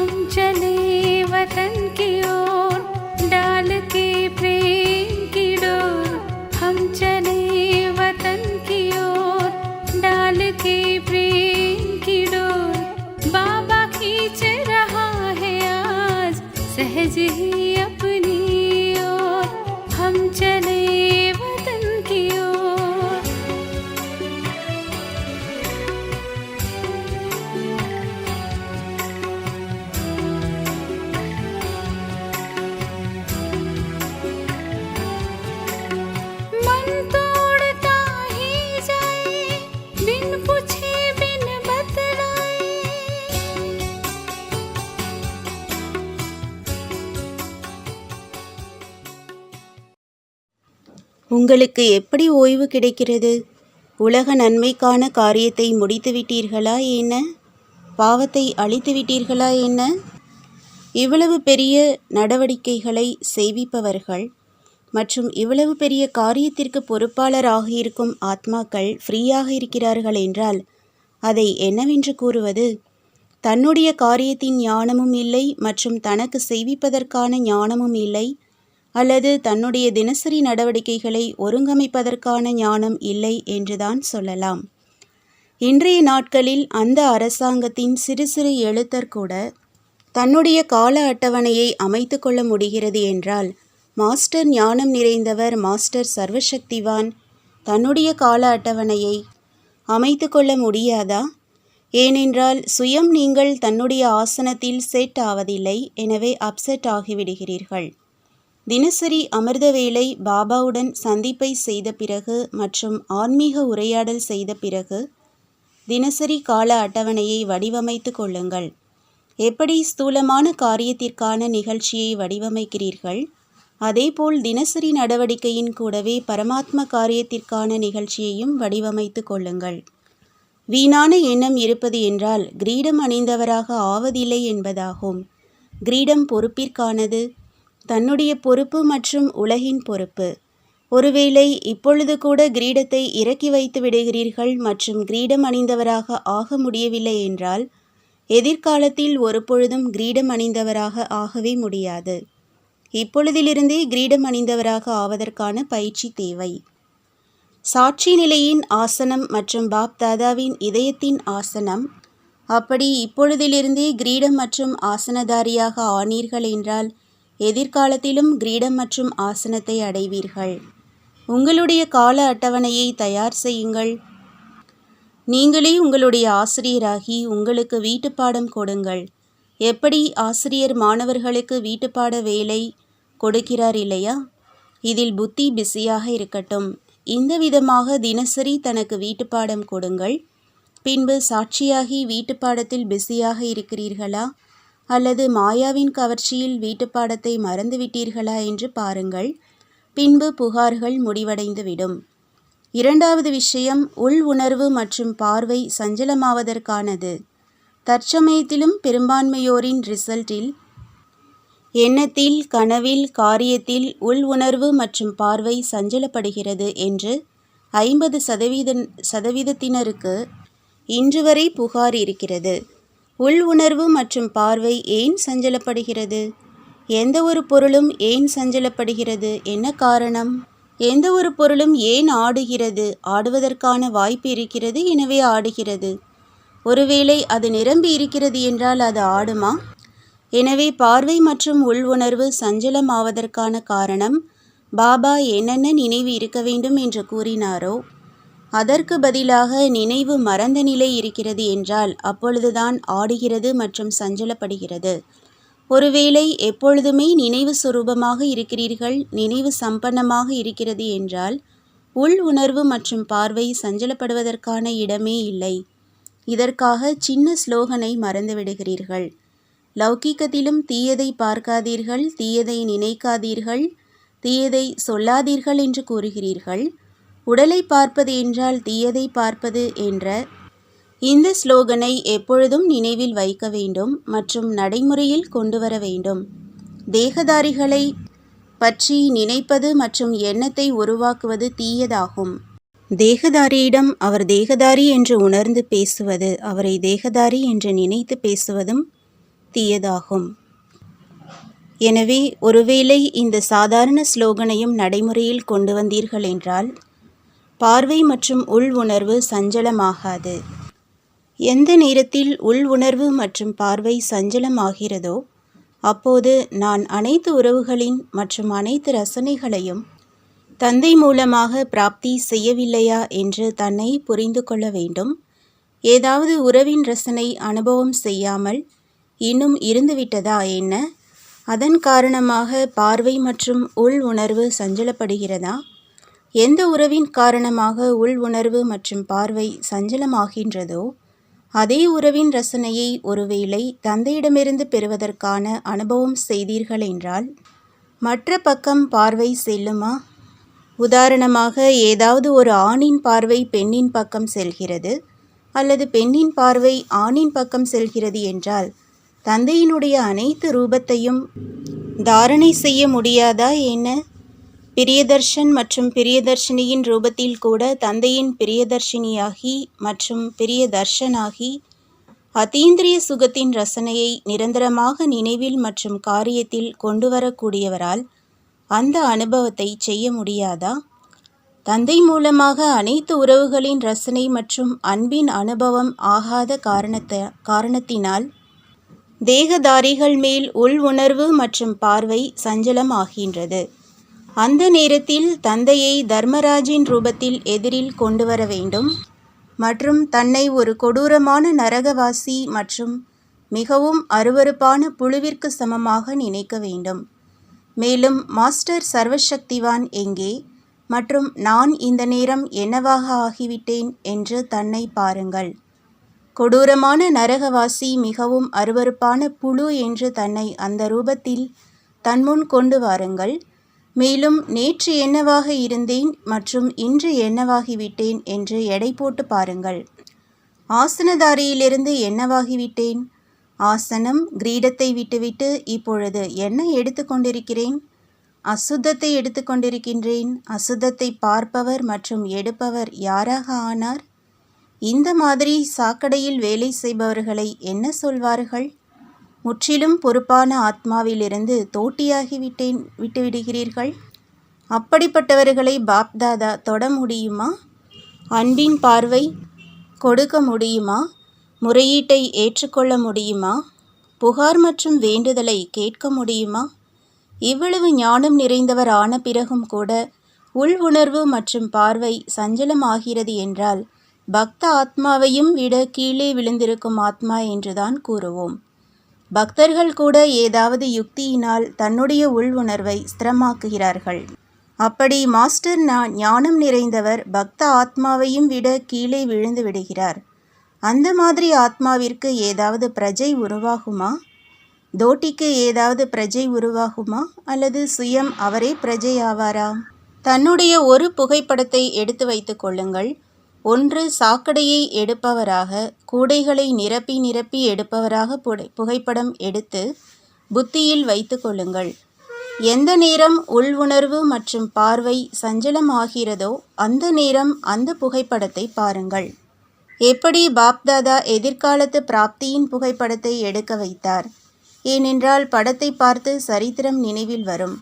हम चले वतन की உங்களுக்கு எப்படி ஓய்வு கிடைக்கிறது? உலக நன்மைக்கான காரியத்தை முடித்து விட்டீர்களா என்ன? பாவத்தை அழித்து விட்டீர்களா என்ன? இவ்வளவு பெரிய நடவடிக்கைகளை செய்விப்பவர்கள் மற்றும் இவ்வளவு பெரிய காரியத்திற்கு பொறுப்பாளராக இருக்கும் ஆத்மாக்கள் ஃப்ரீயாக இருக்கிறார்கள் என்றால் அதை என்னவென்று கூறுவது? தன்னுடைய காரியத்தின் ஞானமும் இல்லை மற்றும் தனக்கு செய்விப்பதற்கான ஞானமும் இல்லை. அல்லது தன்னுடைய தினசரி நடவடிக்கைகளை ஒருங்கமைப்பதற்கான ஞானம் இல்லை என்றுதான் சொல்லலாம். இன்றைய நாட்களில் அந்த அரசாங்கத்தின் சிறு சிறு எழுத்தர் கூட தன்னுடைய கால அட்டவணையை அமைத்து கொள்ள முடிகிறது என்றால் மாஸ்டர் ஞானம் நிறைந்தவர் மாஸ்டர் சர்வசக்திவான் தன்னுடைய கால அட்டவணையை அமைத்து கொள்ள முடியாதா? ஏனென்றால் சுயம் நீங்கள் தன்னுடைய ஆசனத்தில் செட் ஆவதில்லை எனவே அப்செட் ஆகிவிடுகிறீர்கள். தினசரி அமிர்த வேளை பாபாவுடன் சந்திப்பை செய்த பிறகு மற்றும் ஆன்மீக உரையாடல் செய்த பிறகு தினசரி கால அட்டவணையை வடிவமைத்து கொள்ளுங்கள். எப்படி ஸ்தூலமான காரியத்திற்கான நிகழ்ச்சியை வடிவமைக்கிறீர்கள்? அதேபோல் தினசரி நடவடிக்கையின் கூடவே பரமாத்ம காரியத்திற்கான நிகழ்ச்சியையும் வடிவமைத்து கொள்ளுங்கள். வீணான எண்ணம் இருப்பது என்றால் கிரீடம் அணிந்தவராக ஆவதில்லை என்பதாகும். கிரீடம் பொறுப்பிற்கானது. தன்னுடைய பொறுப்பு மற்றும் உலகின் பொறுப்பு. ஒருவேளை இப்பொழுது கூட கிரீடத்தை இறக்கி வைத்து விடுகிறீர்கள் மற்றும் கிரீடம் அணிந்தவராக ஆக முடியவில்லை என்றால் எதிர்காலத்தில் ஒருபொழுதும் கிரீடம் அணிந்தவராக ஆகவே முடியாது. இப்பொழுதிலிருந்தே கிரீடம் அணிந்தவராக ஆவதற்கான பயிற்சி தேவை. சாட்சி நிலையின் ஆசனம் மற்றும் பாப் தாதாவின் இதயத்தின் ஆசனம் அப்படி இப்பொழுதிலிருந்தே கிரீடம் மற்றும் ஆசனதாரியாக ஆனீர்கள் என்றால் எதிர்காலத்திலும் கிரீடம் மற்றும் ஆசனத்தை அடைவீர்கள். உங்களுடைய கால அட்டவணையை தயார் செய்யுங்கள். நீங்களே உங்களுடைய ஆசிரியராகி உங்களுக்கு வீட்டுப்பாடம் கொடுங்கள். எப்படி ஆசிரியர் மாணவர்களுக்கு வீட்டுப்பாட வேலை கொடுக்கிறார் இல்லையா? இதில் புத்தி பிஸியாக இருக்கட்டும். இந்த விதமாக தினசரி தனக்கு வீட்டுப்பாடம் கொடுங்கள். பின்பு சாட்சியாகி வீட்டுப்பாடத்தில் பிஸியாக இருக்கிறீர்களா? அல்லது மாயாவின் கவர்ச்சியில் வீட்டுப்பாடத்தை மறந்துவிட்டீர்களா என்று பாருங்கள். பின்பு புகார்கள் முடிவடைந்துவிடும். இரண்டாவது விஷயம் உள் உணர்வு மற்றும் பார்வை சஞ்சலமாவதற்கானது. தற்சமயத்திலும் பெரும்பான்மையோரின் ரிசல்ட்டில் எண்ணத்தில் கனவில் காரியத்தில் உள் உணர்வு மற்றும் பார்வை சஞ்சலப்படுகிறது என்று ஐம்பது சதவீத சதவீதத்தினருக்கு இன்று வரை புகார் இருக்கிறது. உள் உணர்வு மற்றும் பார்வை ஏன் சஞ்சலப்படுகிறது? எந்த ஒரு பொருளும் ஏன் சஞ்சலப்படுகிறது? என்ன காரணம்? எந்த ஒரு பொருளும் ஏன் ஆடுகிறது? ஆடுவதற்கான வாய்ப்பு இருக்கிறது எனவே ஆடுகிறது. ஒருவேளை அது நிரம்பி இருக்கிறது என்றால் அது ஆடுமா? எனவே பார்வை மற்றும் உள் உணர்வு சஞ்சலமாவதற்கான காரணம் பாபா என்னென்ன நினைவு இருக்க வேண்டும் என்று கூறினாரோ அதற்கு பதிலாக நினைவு மறந்த நிலை இருக்கிறது என்றால் அப்பொழுதுதான் ஆடுகிறது மற்றும் சஞ்சலப்படுகிறது. ஒருவேளை எப்பொழுதுமே நினைவு சுரூபமாக இருக்கிறீர்கள் நினைவு சம்பன்னமாக இருக்கிறது என்றால் உள் உணர்வு மற்றும் பார்வை சஞ்சலப்படுவதற்கான இடமே இல்லை. இதற்காக சின்ன ஸ்லோகனை மறந்துவிடுகிறீர்கள் லௌகீகத்திலும் தீயதை பார்க்காதீர்கள் தீயதை நினைக்காதீர்கள் தீயதை சொல்லாதீர்கள் என்று கூறுகிறீர்கள். உடலை பார்ப்பது என்றால் தீயதை பார்ப்பது என்ற இந்த ஸ்லோகனை எப்பொழுதும் நினைவில் வைக்க வேண்டும் மற்றும் நடைமுறையில் கொண்டு வர வேண்டும். தேகதாரிகளை பற்றி நினைப்பது மற்றும் எண்ணத்தை உருவாக்குவது தீயதாகும். தேகதாரியிடம் அவர் தேகதாரி என்று உணர்ந்து பேசுவது அவரை தேகதாரி என்று நினைத்து பேசுவதும் தீயதாகும். எனவே ஒருவேளை இந்த சாதாரண ஸ்லோகனையும் நடைமுறையில் கொண்டு வந்தீர்கள் என்றால் பார்வை மற்றும் உள் உணர்வு சஞ்சலமாகாது. எந்த நேரத்தில் உள் உணர்வு மற்றும் பார்வை சஞ்சலமாகிறதோ அப்போது நான் அனைத்து உறவுகளின் மற்றும் அனைத்து ரசனைகளையும் தந்தை மூலமாக பிராப்தி செய்யவில்லையா என்று தன்னை புரிந்து கொள்ள வேண்டும். ஏதாவது உறவின் ரசனை அனுபவம் செய்யாமல் இன்னும் இருந்துவிட்டதா என்ன? அதன் காரணமாக பார்வை மற்றும் உள் உணர்வு சஞ்சலப்படுகிறதா? எந்த உறவின் காரணமாக உள் உணர்வு மற்றும் பார்வை சஞ்சலமாகின்றதோ அதே உறவின் ரசனையை ஒருவேளை தந்தையிடமிருந்து பெறுவதற்கான அனுபவம் செய்தீர்கள் என்றால் மற்ற பக்கம் பார்வை செல்லுமா? உதாரணமாக ஏதாவது ஒரு ஆணின் பார்வை பெண்ணின் பக்கம் செல்கிறது அல்லது பெண்ணின் பார்வை ஆணின் பக்கம் செல்கிறது என்றால் தந்தையினுடைய அனைத்து ரூபத்தையும் தாரணை செய்ய முடியாதா என்ன? பிரியதர்ஷன் மற்றும் பிரியதர்ஷினியின் ரூபத்தில் கூட தந்தையின் பிரியதர்ஷினியாகி மற்றும் பிரியதர்ஷனாகி அதீந்திரிய சுகத்தின் ரசனையை நிரந்தரமாக நினைவில் மற்றும் காரியத்தில் கொண்டு வரக்கூடியவரால் அந்த அனுபவத்தை செய்ய முடியாதா? தந்தை மூலமாக அனைத்து உறவுகளின் ரசனை மற்றும் அன்பின் அனுபவம் ஆகாத காரணத்த காரணத்தினால் தேகதாரிகள் மேல் உள் உணர்வு மற்றும் பார்வை சஞ்சலம் ஆகின்றது அந்த நேரத்தில் தந்தையை தர்மராஜின் ரூபத்தில் எதிரில் கொண்டு வர வேண்டும். மற்றும் தன்னை ஒரு கொடூரமான நரகவாசி மற்றும் மிகவும் அருவருப்பான புழுவிற்கு சமமாக நினைக்க வேண்டும். மேலும் மாஸ்டர் சர்வசக்திவான் எங்கே? மற்றும் நான் இந்த நேரம் என்னவாக ஆகிவிட்டேன் என்று தன்னை பாருங்கள். கொடூரமான நரகவாசி மிகவும் அருவருப்பான புழு என்று தன்னை அந்த ரூபத்தில் தன்முன் கொண்டு வாருங்கள். மேலும் நேற்று என்னவாக இருந்தேன் மற்றும் இன்று என்னவாகிவிட்டேன் என்று எடை போட்டு பாருங்கள். ஆசனதாரியிலிருந்து என்னவாகிவிட்டேன்? ஆசனம் கிரீடத்தை விட்டுவிட்டு இப்பொழுது என்ன எடுத்துக்கொண்டிருக்கிறேன் அசுத்தத்தை எடுத்துக்கொண்டிருக்கின்றேன் அசுத்தத்தை பார்ப்பவர் மற்றும் எடுப்பவர் யாராக ஆனார்? இந்த மாதிரி சாக்கடையில் வேலை செய்பவர்களை என்ன சொல்வார்கள்? முற்றிலும் பொறுப்பான ஆத்மாவிலிருந்து தோட்டியாகிவிட்டேன் விட்டுவிடுகிறீர்கள்? அப்படிப்பட்டவர்களை பாப்தாதா தொட முடியுமா? அன்பின் பார்வை கொடுக்க முடியுமா? முறையீட்டை ஏற்றுக்கொள்ள முடியுமா? புகார் மற்றும் வேண்டுதலை கேட்க முடியுமா? இவ்வளவு ஞானம் நிறைந்தவர் ஆன பிறகும் கூட உள் உணர்வு மற்றும் பார்வை சஞ்சலமாகிறது என்றால் பக்த ஆத்மாவையும் விட கீழே விழுந்திருக்கும் ஆத்மா என்றுதான் கூறுவோம். பக்தர்கள் கூட ஏதாவது யுக்தியினால் தன்னுடைய உள் உணர்வை ஸ்திரமாக்குகிறார்கள். அப்படி மாஸ்டர் நான் ஞானம் நிறைந்தவர் பக்த ஆத்மாவையும் விட கீழே விழுந்து விடுகிறார். அந்த மாதிரி ஆத்மாவிற்கு ஏதாவது பிரஜை உருவாகுமா? தோட்டிக்கு ஏதாவது பிரஜை உருவாகுமா? அல்லது சுயம் அவரே பிரஜை ஆவாரா? தன்னுடைய ஒரு புகைப்படத்தை எடுத்து வைத்துக் கொள்ளுங்கள். ஒன்று சாக்கடையை எடுப்பவராக கூடைகளை நிரப்பி நிரப்பி எடுப்பவராக புடை புகைப்படம் எடுத்து புத்தியில் வைத்து கொள்ளுங்கள். எந்த நேரம் உள் உணர்வு மற்றும் பார்வை சஞ்சலமாகிறதோ அந்த நேரம் அந்த புகைப்படத்தை பாருங்கள். எப்படி பாப்தாதா எதிர்காலத்து பிராப்தியின் புகைப்படத்தை எடுக்க வைத்தார்? ஏனென்றால் படத்தை பார்த்து சரித்திரம் நினைவில் வரும்.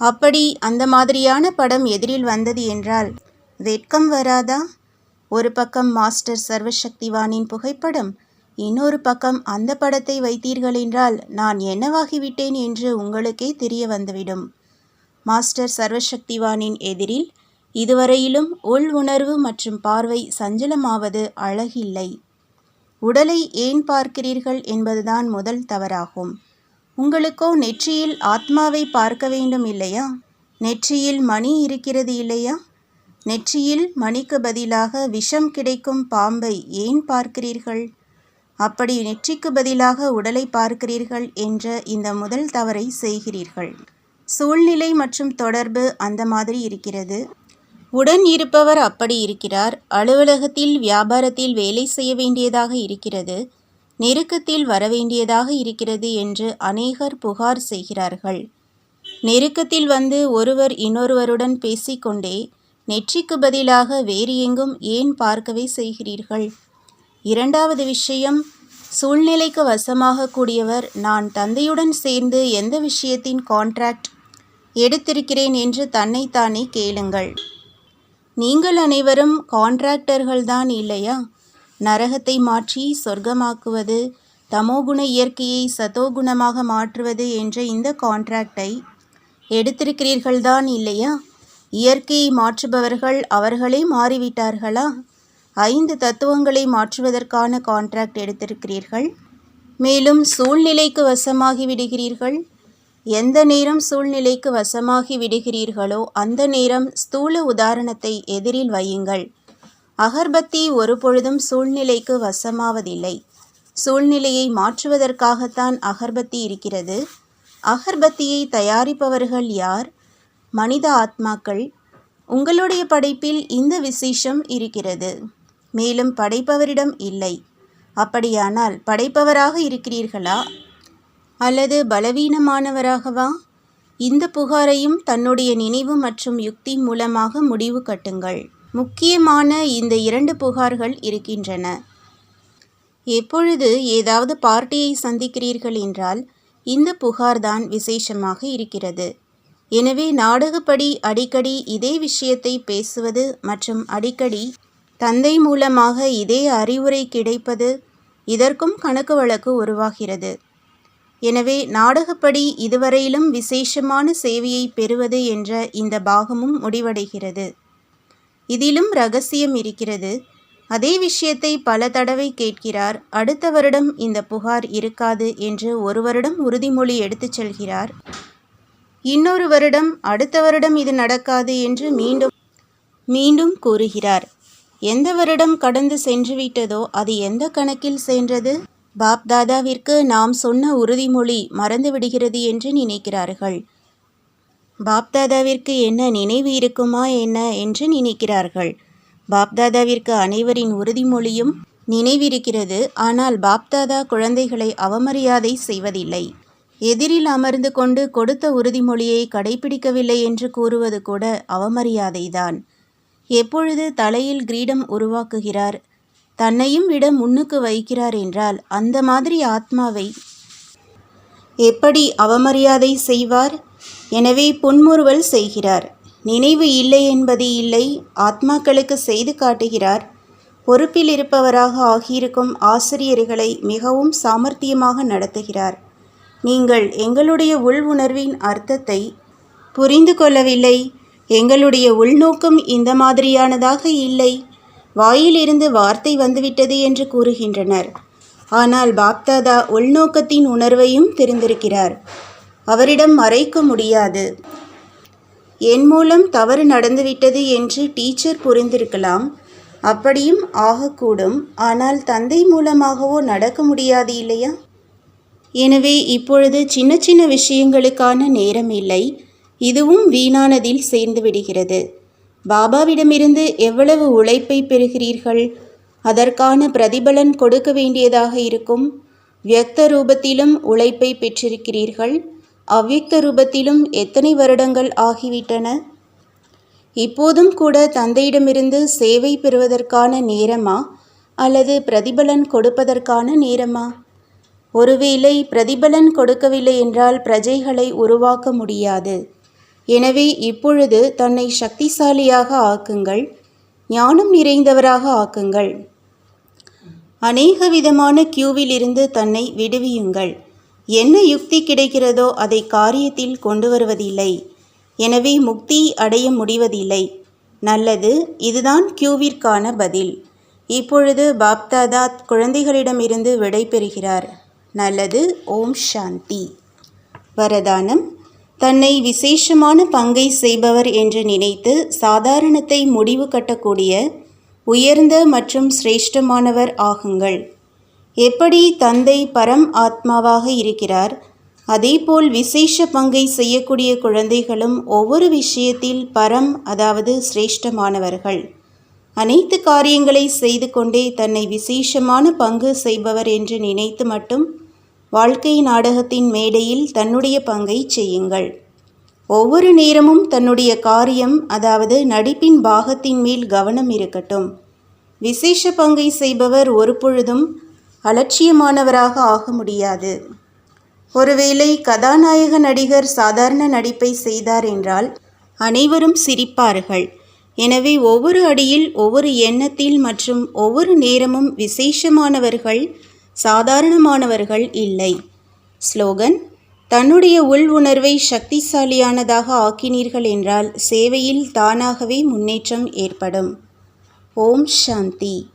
அப்படி அந்த மாதிரியான படம் எதிரில் வந்தது என்றால் வெட்கம் வராதா? ஒரு பக்கம் மாஸ்டர் சர்வசக்திவானின் புகைப்படம் இன்னொரு பக்கம் அந்த படத்தை வைத்தீர்கள் என்றால் நான் என்னவாகிவிட்டேன் என்று உங்களுக்கே தெரிய வந்துவிடும். மாஸ்டர் சர்வசக்திவானின் எதிரில் இதுவரையிலும் உள் உணர்வு மற்றும் பார்வை சஞ்சலமாவது அழகில்லை. உடலை ஏன் பார்க்கிறீர்கள் என்பதுதான் முதல் தவறாகும். உங்களுக்கோ நெற்றியில் ஆத்மாவை பார்க்க வேண்டும் இல்லையா? நெற்றியில் மணி இருக்கிறது இல்லையா? நெற்றியில் மணிக்கு பதிலாக விஷம் கிடைக்கும் பாம்பை ஏன் பார்க்கிறீர்கள்? அப்படி நெற்றிக்கு பதிலாக உடலை பார்க்கிறீர்கள் என்ற இந்த முதல் தவறை செய்கிறீர்கள். சூழ்நிலை மற்றும் தொடர்பு அந்த மாதிரி இருக்கிறது. உடன் இருப்பவர் அப்படி இருக்கிறார். அலுவலகத்தில் வியாபாரத்தில் வேலை செய்ய வேண்டியதாக இருக்கிறது. நெருக்கத்தில் வரவேண்டியதாக இருக்கிறது என்று அநேகர் புகார் செய்கிறார்கள். நெருக்கத்தில் வந்து ஒருவர் இன்னொருவருடன் பேசிக்கொண்டே நெற்றிக்கு பதிலாக வேறு எங்கும் ஏன் பார்க்கவே செய்கிறீர்கள்? இரண்டாவது விஷயம் சூழ்நிலைக்கு வசமாக கூடியவர் நான் தந்தையுடன் சேர்ந்து எந்த விஷயத்தின் கான்ட்ராக்ட் எடுத்திருக்கிறேன் என்று தன்னைத்தானே கேளுங்கள். நீங்கள் அனைவரும் கான்ட்ராக்டர்கள்தான் இல்லையா? நரகத்தை மாற்றி சொர்க்கமாக்குவது தமோகுண இயற்கையை சதோகுணமாக மாற்றுவது என்ற இந்த கான்ட்ராக்டை எடுத்திருக்கிறீர்கள்தான் இல்லையா? இயற்கையை மாற்றுபவர்கள் அவர்களே மாறிவிட்டார்களா? ஐந்து தத்துவங்களை மாற்றுவதற்கான கான்ட்ராக்ட் எடுத்திருக்கிறீர்கள். மேலும் சூழ்நிலைக்கு வசமாகி விடுகிறீர்கள். எந்த நேரம் சூழ்நிலைக்கு வசமாகி விடுகிறீர்களோ அந்த நேரம் ஸ்தூல உதாரணத்தை எதிரில் வையுங்கள். அகர்பத்தி ஒருபொழுதும் சூழ்நிலைக்கு வசமாவதில்லை. சூழ்நிலையை மாற்றுவதற்காகத்தான் அகர்பத்தி இருக்கிறது. அகர்பத்தியை தயாரிப்பவர்கள் யார்? மனித ஆத்மாக்கள் உங்களுடைய படைப்பில் இந்த விசேஷம் இருக்கிறது. மேலும் படைப்பவரிடம் இல்லை. அப்படியானால் படைப்பவராக இருக்கிறீர்களா? அல்லது பலவீனமானவராகவா? இந்த புகாரையும் தன்னுடைய நினைவு மற்றும் யுக்தி மூலமாக முடிவு கட்டுங்கள். முக்கியமான இந்த இரண்டு புகார்கள் இருக்கின்றன. எப்பொழுது ஏதாவது பார்ட்டியை சந்திக்கிறீர்கள் என்றால் இந்த புகார்தான் விசேஷமாக இருக்கிறது. எனவே நாடகப்படி அடிக்கடி இதே விஷயத்தை பேசுவது மற்றும் அடிக்கடி தந்தை மூலமாக இதே அறிவுரை கிடைப்பது இதற்கும் கணக்கு வழக்கு உருவாகிறது. எனவே நாடகப்படி இதுவரையிலும் விசேஷமான சேவையை பெறுவது என்ற இந்த பாகமும் முடிவடைகிறது. இதிலும் ரகசியம் இருக்கிறது. அதே விஷயத்தை பல தடவை கேட்கிறார். அடுத்த வருடம் இந்த புகார் இருக்காது என்று ஒரு வருடம் உறுதிமொழி எடுத்துச் செல்கிறார். இன்னொரு வருடம் அடுத்த வருடம் இது நடக்காது என்று மீண்டும் மீண்டும் கூறுகிறார். எந்த வருடம் கடந்து சென்றுவிட்டதோ அது எந்த கணக்கில் சென்றது? பாப் தாதாவிற்கு நாம் சொன்ன உறுதிமொழி மறந்துவிடுகிறது என்று நினைக்கிறார்கள். பாப்தாதாவிற்கு என்ன நினைவு இருக்குமா என்ன என்று நினைக்கிறார்கள். பாப்தாதாவிற்கு அனைவரின் உறுதிமொழியும் நினைவிருக்கிறது ஆனால் பாப்தாதா குழந்தைகளை அவமரியாதை செய்வதில்லை. எதிரில் அமர்ந்து கொண்டு கொடுத்த உறுதிமொழியை கடைபிடிக்கவில்லை என்று கூறுவது கூட அவமரியாதைதான். எப்பொழுது தலையில் கிரீடம் உருவாக்குகிறார்? தன்னையும் விட முன்னுக்கு வைக்கிறார் என்றால் அந்த மாதிரி ஆத்மாவை எப்படி அவமரியாதை செய்வார்? எனவே புன்முறுவல் செய்கிறார். நினைவு இல்லை என்பது இல்லை ஆத்மாக்களுக்கு செய்து காட்டுகிறார். பொறுப்பில் இருப்பவராக ஆகியிருக்கும் ஆசிரியர்களை மிகவும் சாமர்த்தியமாக நடத்துகிறார். நீங்கள் எங்களுடைய உள் உணர்வின் அர்த்தத்தை புரிந்து கொள்ளவில்லை. எங்களுடைய உள்நோக்கம் இந்த மாதிரியானதாக இல்லை. வாயிலிருந்து வார்த்தை வந்துவிட்டது என்று கூறுகின்றனர். ஆனால் பாப்தாதா உள்நோக்கத்தின் உணர்வையும் தெரிந்திருக்கிறார். அவரிடம் மறைக்க முடியாது. என் மூலம் தவறு நடந்துவிட்டது என்று டீச்சர் புரிந்திருக்கலாம். அப்படியும் ஆகக்கூடும். ஆனால் தந்தை மூலமாகவோ நடக்க முடியாது இல்லையா? எனவே இப்பொழுது சின்ன சின்ன விஷயங்களுக்கான நேரம் இல்லை. இதுவும் வீணானதில் சேர்ந்து விடுகிறது. பாபாவிடமிருந்து எவ்வளவு உழைப்பை பெறுகிறீர்கள்? அதற்கான பிரதிபலன் கொடுக்க வேண்டியதாக இருக்கும். வியக்த ரூபத்திலும் உழைப்பை பெற்றிருக்கிறீர்கள். அவ்வியக்த ரூபத்திலும் எத்தனை வருடங்கள் ஆகிவிட்டன? இப்போதும் கூட தந்தையிடமிருந்து சேவை பெறுவதற்கான நேரமா? அல்லது பிரதிபலன் கொடுப்பதற்கான நேரமா? ஒருவேளை பிரதிபலன் கொடுக்கவில்லை என்றால் பிரஜைகளை உருவாக்க முடியாது. எனவே இப்பொழுது தன்னை சக்திசாலியாக ஆக்குங்கள் ஞானம் நிறைந்தவராக ஆக்குங்கள். அநேக விதமான கியூவிலிருந்து தன்னை விடுவியுங்கள். என்ன யுக்தி கிடைக்கிறதோ அதை காரியத்தில் கொண்டு வருவதில்லை. எனவே முக்தி அடைய முடிவதில்லை. நல்லது இதுதான் கியூவிற்கான பதில். இப்பொழுது பாப்தாதாத் குழந்தைகளிடமிருந்து விடை பெறுகிறார். நல்லது. ஓம் சாந்தி. வரதானம். தன்னை விசேஷமான பங்கை செய்பவர் என்று நினைத்து சாதாரணத்தை முடிவு கட்டக்கூடிய உயர்ந்த மற்றும் சிரேஷ்டமானவர் ஆகுங்கள். எப்படி தந்தை பரம் ஆத்மாவாக இருக்கிறார்? அதேபோல் விசேஷ பங்கை செய்யக்கூடிய குழந்தைகளும் ஒவ்வொரு விஷயத்தில் பரம் அதாவது சிரேஷ்டமானவர்கள். அனைத்து காரியங்களை செய்து கொண்டே தன்னை விசேஷமான பங்கு செய்பவர் என்று நினைத்து மட்டும் வாழ்க்கை நாடகத்தின் மேடையில் தன்னுடைய பங்கை செய்யுங்கள். ஒவ்வொரு நேரமும் தன்னுடைய காரியம் அதாவது நடிப்பின் பாகத்தின் மேல் கவனம் இருக்கட்டும். விசேஷ பங்கை செய்பவர் ஒரு பொழுதும் அலட்சியமானவராக ஆக முடியாது. ஒருவேளை கதாநாயக நடிகர் சாதாரண நடிப்பை செய்தார் என்றால் அனைவரும் சிரிப்பார்கள். எனவே ஒவ்வொரு அடியில் ஒவ்வொரு எண்ணத்தில் மற்றும் ஒவ்வொரு நேரமும் விசேஷமானவர்கள் சாதாரணமானவர்கள் இல்லை. ஸ்லோகன் தன்னுடைய உள் உணர்வை சக்திசாலியானதாக ஆக்கினீர்கள் என்றால் சேவையில் தானாகவே முன்னேற்றம் ஏற்படும். ஓம் சாந்தி.